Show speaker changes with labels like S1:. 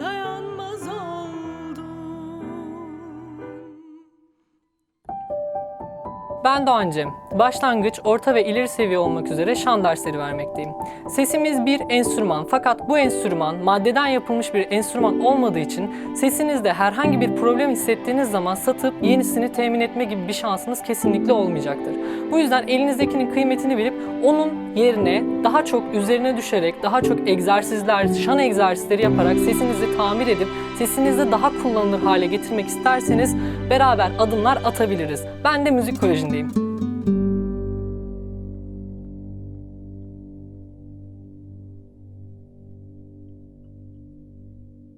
S1: dayanmaz oldum
S2: Ben Doğan Cem. Başlangıç, orta ve ileri seviye olmak üzere şan dersleri vermekteyim. Sesimiz bir enstrüman fakat bu enstrüman maddeden yapılmış bir enstrüman olmadığı için sesinizde herhangi bir problem hissettiğiniz zaman satıp yenisini temin etme gibi bir şansınız kesinlikle olmayacaktır. Bu yüzden elinizdekinin kıymetini bilip onun yerine daha çok üzerine düşerek, daha çok egzersizler, şan egzersizleri yaparak sesinizi tamir edip sesinizi daha kullanılır hale getirmek isterseniz beraber adımlar atabiliriz. Ben de müzik kolejindeyim.